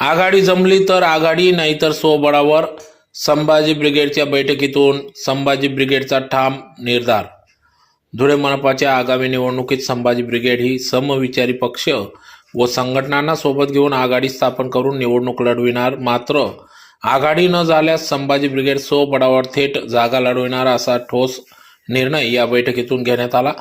आघाडी जमली तर आघाडी नाहीतर स्वबळावर संभाजी ब्रिगेडच्या बैठकीतून संभाजी ब्रिगेडचा ठाम निर्धार. धुळे मनपाच्या आगामी निवडणुकीत संभाजी ब्रिगेड ही समविचारी पक्ष व संघटनांना सोबत घेऊन आघाडी स्थापन करून निवडणूक लढविणार. मात्र आघाडी न झाल्यास संभाजी ब्रिगेड स्वबळावर थेट जागा लढविणार असा ठोस निर्णय या बैठकीतून घेण्यात आला.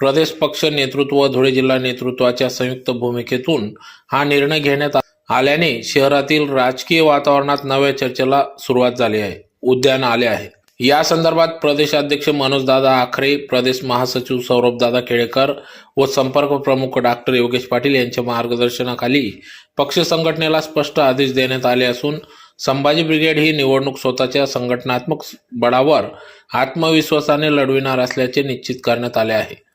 प्रदेश पक्ष नेतृत्व व धुळे जिल्हा नेतृत्वाच्या संयुक्त भूमिकेतून हा निर्णय घेण्यात आला. आल्याने शहरातील राजकीय वातावरणात नव्या चर्चेला सुरुवात झाली आहे. उद्यान आले आहे. या संदर्भात प्रदेशाध्यक्ष मनोजदादा आखरे प्रदेश महासचिव सौरभदादा केळेकर व संपर्क प्रमुख डॉक्टर योगेश पाटील यांच्या मार्गदर्शनाखाली पक्ष संघटनेला स्पष्ट आदेश देण्यात आले असून संभाजी ब्रिगेड ही निवडणूक स्वतःच्या संघटनात्मक बळावर आत्मविश्वासाने लढविणार असल्याचे निश्चित करण्यात आले आहे.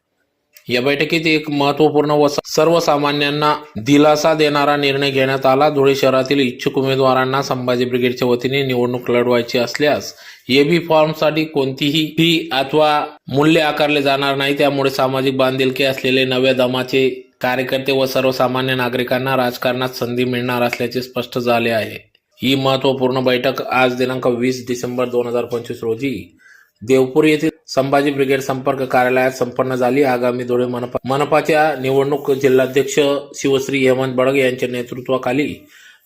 या बैठकीत एक महत्त्वपूर्ण व सर्वसामान्यांना दिलासा देणारा निर्णय घेण्यात आला. धुळे शहरातील इच्छुक उमेदवारांना संभाजी ब्रिगेडच्या वतीने निवडणूक लढवायची असल्यास एबी फॉर्मसाठी कोणतीही फी अथवा मूल्य आकारले जाणार नाही. त्यामुळे सामाजिक बांधिलकी असलेले नव्या दमाचे कार्यकर्ते व सर्वसामान्य नागरिकांना राजकारणात संधी मिळणार असल्याचे स्पष्ट झाले आहे. ही महत्त्वपूर्ण बैठक आज दिनांक वीस डिसेंबर दोन हजार पंचवीस रोजी देवपूर येथील संभाजी ब्रिगेड संपर्क कार्यालयात संपन्न झाली. आगामी धुळे मनपा मनपाच्या निवडणूक जिल्हाध्यक्ष शिवश्री हेमंत बडग यांच्या नेतृत्वाखाली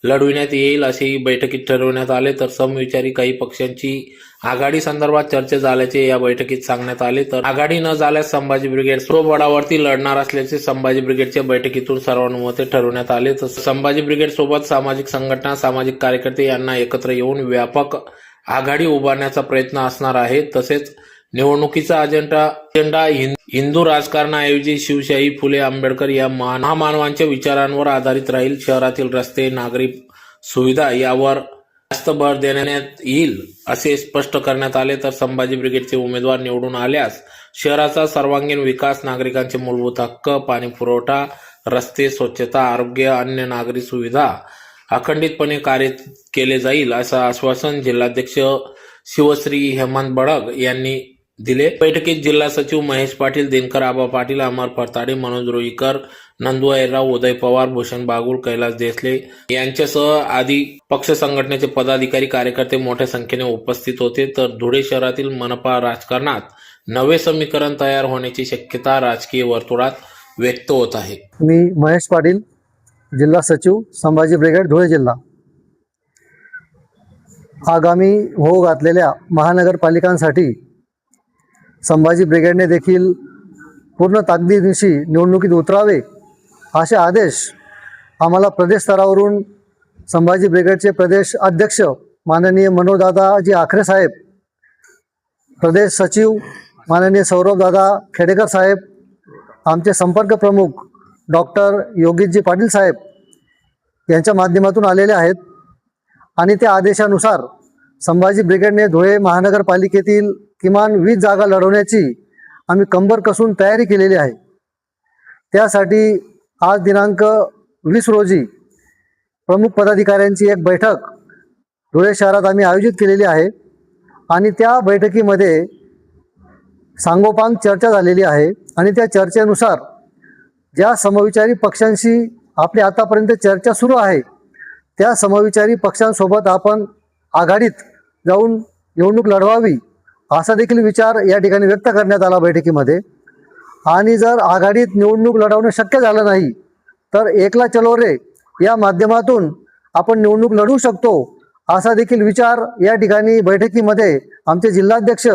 लढविण्यात येईल असेही बैठकीत ठरवण्यात आले. तर समविचारी काही पक्षांची आघाडी संदर्भात चर्चा झाल्याचे या बैठकीत सांगण्यात आले. तर आघाडी न झाल्यास संभाजी ब्रिगेड स्वबळावरती लढणार असल्याचे संभाजी ब्रिगेडच्या बैठकीतून सर्वानुमते ठरवण्यात आले. तर संभाजी ब्रिगेड सोबत सामाजिक संघटना सामाजिक कार्यकर्ते यांना एकत्र येऊन व्यापक आघाडी उभारण्याचा प्रयत्न असणार आहे. तसेच निवडणुकीचा अजेंडा अजेंडा हिंदू राजकारणाऐवजी शिवशाही फुले आंबेडकर या महामानवांच्या विचारांवर आधारित राहील. शहरातील रस्ते नागरी सुविधा यावर जास्त भर देण्यात येईल असे स्पष्ट करण्यात आले. तर संभाजी ब्रिगेडचे उमेदवार निवडून आल्यास शहराचा सर्वांगीण विकास नागरिकांचे मूलभूत हक्क पाणी पुरवठा रस्ते स्वच्छता आरोग्य अन्य नागरी सुविधा अखंडितपणे कार्य केले जाईल असं आश्वासन जिल्हाध्यक्ष शिवश्री हेमंत बडग यांनी दिले. बैठकीत जिल्हा सचिव महेश पाटील दिनकर आबा पाटील अमर फरताडे मनोज रोईकर नंदू ऐराव उदय पवार भूषण बागुल कैलास देसले यांच्यासह आदी पक्ष संघटनेचे पदाधिकारी कार्यकर्ते मोठ्या संख्येने उपस्थित होते. तर धुळे शहरातील मनपा राजकारणात नवे समीकरण तयार होण्याची शक्यता राजकीय वर्तुळात व्यक्त होत आहे. मी महेश पाटील जिल्हा सचिव संभाजी ब्रिगेड धुळे जिल्हा. आगामी हो घातलेल्या महानगरपालिकांसाठी संभाजी ब्रिगेडने देखील पूर्ण ताकदीनिशी निवडणुकीत उतरावे असे आदेश आम्हाला प्रदेश स्तरावरून संभाजी ब्रिगेडचे प्रदेश अध्यक्ष माननीय मनोजदादाजी आखरे साहेब प्रदेश सचिव माननीय सौरभदादा खेडेकर साहेब आमचे संपर्क प्रमुख डॉक्टर योगेशजी पाटील साहेब यांच्या माध्यमातून आलेले आहेत आणि त्या आदेशानुसार संभाजी ब्रिगेडने धुळे महानगरपालिकेतील किमान वीस जागा लढवण्याची आम्ही कंबर कसून तयारी केलेली आहे. त्यासाठी आज दिनांक वीस रोजी प्रमुख पदाधिकाऱ्यांची एक बैठक धुळे शहरात आम्ही आयोजित केलेली आहे आणि त्या बैठकीमध्ये सांगोपांग चर्चा झालेली आहे आणि त्या चर्चेनुसार ज्या समविचारी पक्षांशी आपली आतापर्यंत चर्चा सुरू आहे त्या समविचारी पक्षांसोबत आपण आघाडीत जाऊन निवडणूक लढवावी असा देखील विचार या ठिकाणी व्यक्त करण्यात आला बैठकीमध्ये. आणि जर आघाडीत निवडणूक लढवणं शक्य झालं नाही तर एकला चलो रे या माध्यमातून आपण निवडणूक लढवू शकतो असा देखील विचार या ठिकाणी बैठकीमध्ये आमचे जिल्हाध्यक्ष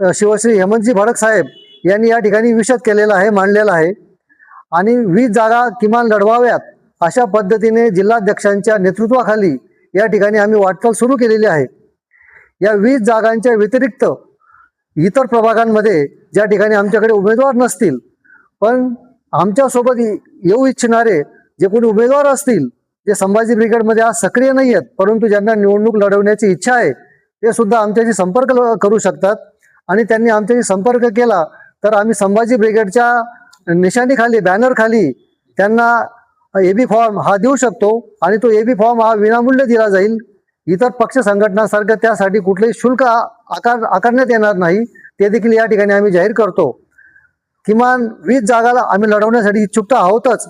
शिवश्री हेमंतजी भडक साहेब यांनी या ठिकाणी विशद केलेला आहे मांडलेला आहे. आणि वीस जागा किमान लढवाव्यात अशा पद्धतीने जिल्हाध्यक्षांच्या नेतृत्वाखाली या ठिकाणी आम्ही वाटचाल सुरू केलेली आहे. या वीस जागांच्या व्यतिरिक्त इतर प्रभागांमध्ये ज्या ठिकाणी आमच्याकडे उमेदवार नसतील पण आमच्यासोबत ये- येऊ इच्छिणारे जे कोणी उमेदवार असतील जे संभाजी ब्रिगेडमध्ये आज सक्रिय नाही आहेत परंतु ज्यांना निवडणूक लढवण्याची इच्छा आहे ते सुद्धा आमच्याशी संपर्क करू शकतात. आणि त्यांनी आमच्याशी संपर्क केला तर आम्ही संभाजी ब्रिगेडच्या निशाणीखाली बॅनरखाली त्यांना ए बी फॉर्म हा देऊ शकतो आणि तो ए बी फॉर्म हा विनामूल्य दिला जाईल. इतर पक्ष संघटनांसारखं त्यासाठी कुठलेही शुल्क आकार आकारण्यात येणार नाही. ते देखील या ठिकाणी आम्ही जाहीर करतो. किमान वीस जागाला आम्ही लढवण्यासाठी इच्छुक तर आहोतच.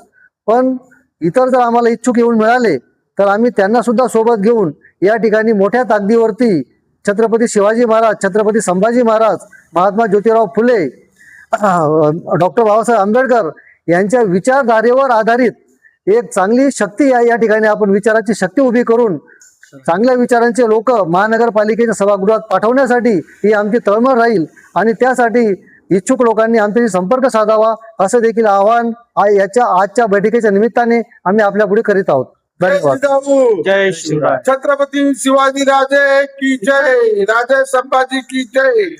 पण इतर जर आम्हाला इच्छुक येऊन मिळाले तर आम्ही त्यांना सुद्धा सोबत घेऊन या ठिकाणी मोठ्या ताकदीवरती छत्रपती शिवाजी महाराज छत्रपती संभाजी महाराज महात्मा ज्योतिराव फुले डॉक्टर बाबासाहेब आंबेडकर यांच्या विचारधारेवर आधारित एक चांगली शक्ती या या ठिकाणी आपण विचाराची शक्ती उभी करून चांगल्या विचारांचे लोक महानगरपालिकेच्या सभागृहात पाठवण्यासाठी ही आमची तळमळ राहील आणि त्यासाठी इच्छुक लोकांनी आमच्याशी संपर्क साधावा असं देखील आवाहन याच्या आजच्या बैठकीच्या निमित्ताने आम्ही आपल्या पुढे करीत आहोत. धन्यवाद. जय शिवराय छत्रपती शिवाजी राजे की जय. राजे संभाजी की जय.